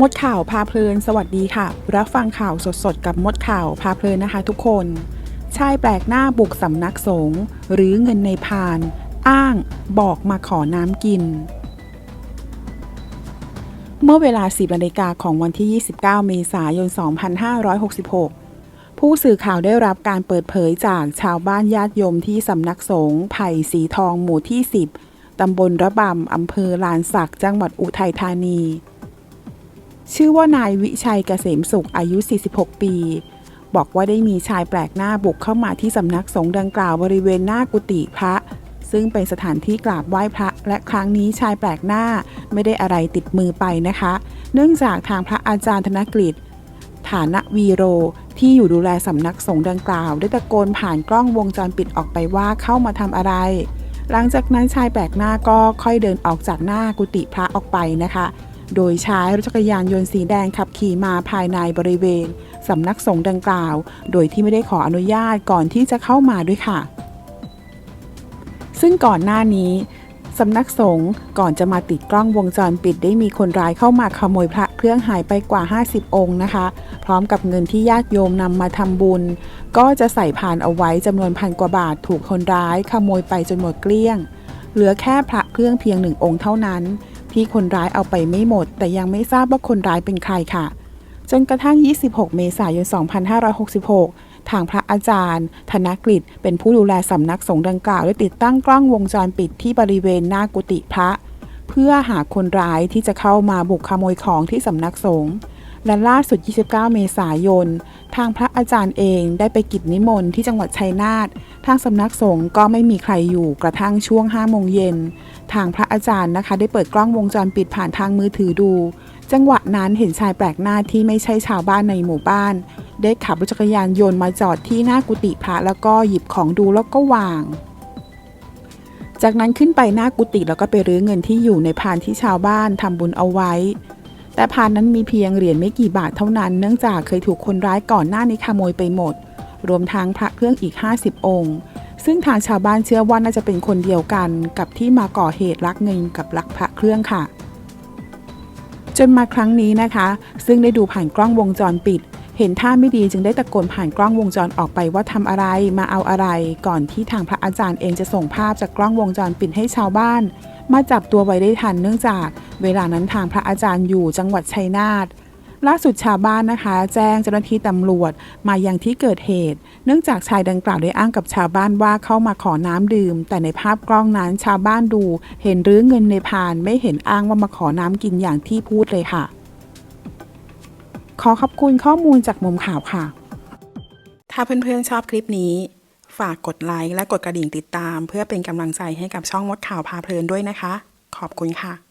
มดข่าวพาเพลิน สวัสดีค่ะ รับฟังข่าวสดๆ กับมดข่าวพาเพลินนะคะทุกคน ชายแปลกหน้าบุกสำนักสงฆ์หรือเงินในพาน อ้างบอกมาขอน้ำกิน เมื่อเวลา 10นาฬิกาของวันที่ 29 เมษายน 2566 ผู้สื่อข่าวได้รับการเปิดเผยจากชาวบ้านญาติโยมที่สำนักสงฆ์ไผ่สีทองหมู่ที่ 10ตำบลระบำอำเภอลานสักจังหวัดอุทัยธานี ชื่อว่านายวิชัยเกษมสุขอายุ 46 ปี บอกว่าได้มีชายแปลกหน้าบุกเข้ามาที่สำนักสงฆ์ดังกล่าวบริเวณหน้ากุฏิพระ ซึ่งเป็นสถานที่กราบไหว้พระ และครั้งนี้ชายแปลกหน้าไม่ได้อะไรติดมือไปนะคะ เนื่องจากทางพระอาจารย์ธนกฤษฐานะวีโรที่อยู่ดูแลสำนักสงฆ์ดังกล่าว ได้ตะโกนผ่านกล้องวงจรปิดออกไปว่าเข้ามาทำอะไร หลังจากนั้นชายแปลกหน้าก็ค่อยเดินออกจากหน้ากุฏิพระออกไปนะคะ โดยใช้รถจักรยานยนต์สีแดงขับขี่มาภายในบริเวณสำนักสงฆ์ดังกล่าว โดยที่ไม่ได้ขออนุญาตก่อนที่จะเข้ามาด้วยค่ะ ซึ่งก่อนหน้านี้สำนักสงฆ์ก่อนจะมาติดกล้องวงจรปิดได้มีคนร้ายเข้ามาขโมยพระเครื่องหายไปกว่า 50 องค์นะคะ พร้อมกับเงินที่ญาติโยมนำมาทำบุญ ก็จะใส่ผ่านเอาไว้จำนวนพันกว่าบาทถูกคนร้ายขโมยไปจนหมดเกลี้ยง เหลือแค่พระเครื่องเพียงหนึ่งองค์เท่านั้น ที่คนร้ายเอาไปไม่หมด แต่ยังไม่ทราบว่าคนร้ายเป็นใครค่ะ จนกระทั่ง 26 เมษายน 2566 ทางพระอาจารย์ ธนกฤษเป็นผู้ดูแลสำนักสงฆ์ดังกล่าวได้ติดตั้งกล้องวงจรปิดที่บริเวณหน้ากุฏิพระ เพื่อหาคนร้ายที่จะเข้ามาบุกขโมยของที่สำนักสงฆ์ และล่าสุด 29 เมษายน ทางพระอาจารย์เองได้ไปกิจนิมนต์ที่จังหวัดชัยนาท ทางสำนักสงฆ์ก็ไม่มีใครอยู่กระทั่งช่วง 5 โมงเย็น ทางพระอาจารย์นะคะ ได้เปิดกล้องวงจรปิดผ่านทางมือถือดู จังหวะนั้นเห็นชายแปลกหน้าที่ไม่ใช่ชาวบ้านในหมู่บ้าน ได้ขับรถจักรยานยนต์มาจอดที่หน้ากุฏิพระแล้วก็หยิบของดูแล้วก็วางจากนั้นขึ้นไปหน้ากุฏิแล้วก็ไปรื้อเงินที่อยู่ในพานที่ชาวบ้านทำบุญเอาไว้ แต่พานนั้นมีเพียงเหรียญไม่กี่บาทเท่านั้นเนื่องจากเคยถูกคนร้ายก่อนหน้านี้ขโมยไปหมด รวมทั้งพระเครื่องอีก 50 องค์ ซึ่งทางชาวบ้านเชื่อว่าน่าจะเป็นคนเดียวกันกับที่มาก่อเหตุลักเงินกับลักพระเครื่องค่ะ จนมาครั้งนี้นะคะ ซึ่งได้ดูผ่านกล้องวงจรปิด เห็นท่าไม่ดีจึงได้ตะโกนผ่านกล้องวงจรออกไปว่าทำอะไรมาเอาอะไร ก่อนที่ทางพระอาจารย์เองจะส่งภาพจากกล้องวงจรปิดให้ชาวบ้าน มาจับตัวไว้ได้ทันเนื่องจาก เวลานั้นทางพระอาจารย์อยู่จังหวัดชัยนาทล่าสุดชาวบ้านนะคะ แจ้งเจ้าหน้าที่ตำรวจมายังที่เกิดเหตุ เนื่องจากชายดังกล่าวได้อ้างกับชาวบ้านว่าเข้ามาขอน้ำดื่ม แต่ในภาพกล้องนั้นชาวบ้านดู เห็นรื้อเงินในพานไม่เห็นอ้างว่ามาขอน้ำกินอย่างที่พูดเลยค่ะ ขอขอบคุณข้อมูลจากมุมข่าวค่ะ ถ้าเพื่อนๆชอบคลิปนี้ ฝากกดไลค์และกดกระดิ่งติดตาม เพื่อเป็นกำลังใจให้กับช่องมดข่าวพาเพลินด้วยนะคะ ขอบคุณค่ะ